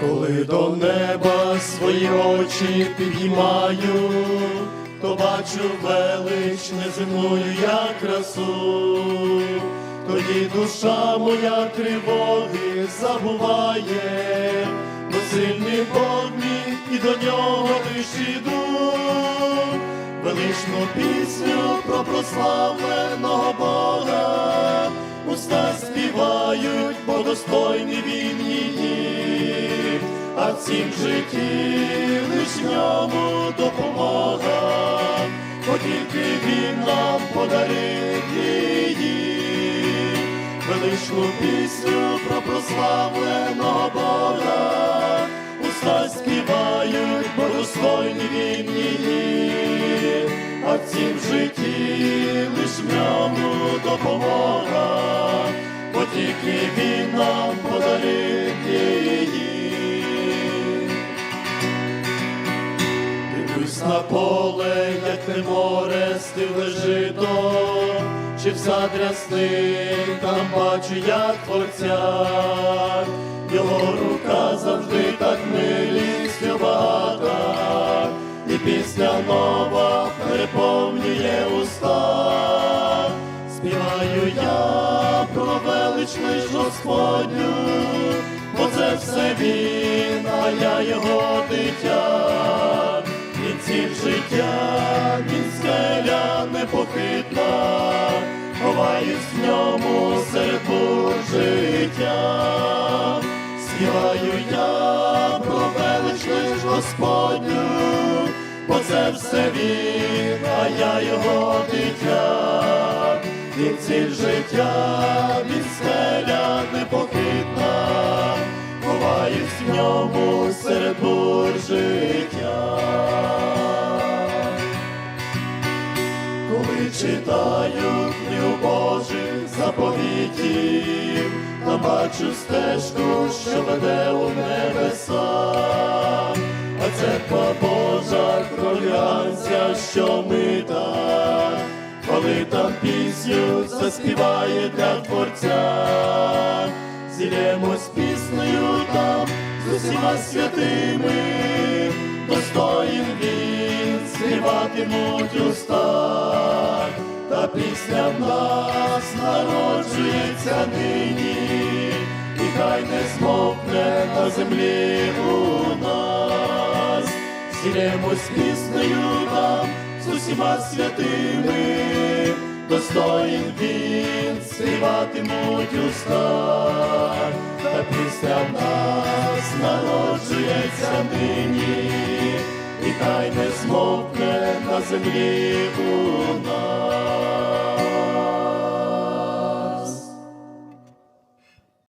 Коли до неба свої очі підіймаю, то бачу велич неземною я красу, тоді душа моя тривоги забуває, бо сильний Бог мій і до нього лиш іду, величну пісню про прославленого Бога, уста співають, бо достойний він її, а цім житті лиш ньому допомога, бо тільки він нам подарив її, величну пісню про прославленого Бога, уста співають, бо достойний він її, а цім житті лиш ньому допомога, бо тільки він нам подарив на поле, як те море стиле жито, чи в задрясник там бачу, як творця, його рука завжди так милістю багата, і пісня нова переповнює уста, співаю я про величний Господню, бо це все він, а я його дитя, ньому серед бур життя, співаю я про величний ж Господню, бо це все він, а я його дитя, він ціль життя, він скеля непохитна, ховаюсь в ньому серед бур життя. Коли читаю книгу Божих заповітів, там бачу стежку, що веде у небеса, а церква Божа кров'янця, що мита, коли там пісню заспіває для творця, зілємось піснею там з усіма святими, достоїн він співатимуть уста, та пісня в нас народжується нині, і хай не змовкне на землі у нас, зілємось піснею там з усіма святими, достоїн він співатимуть уста, та пісня в нас народжується нині, і хай не змовкне на землі у нас.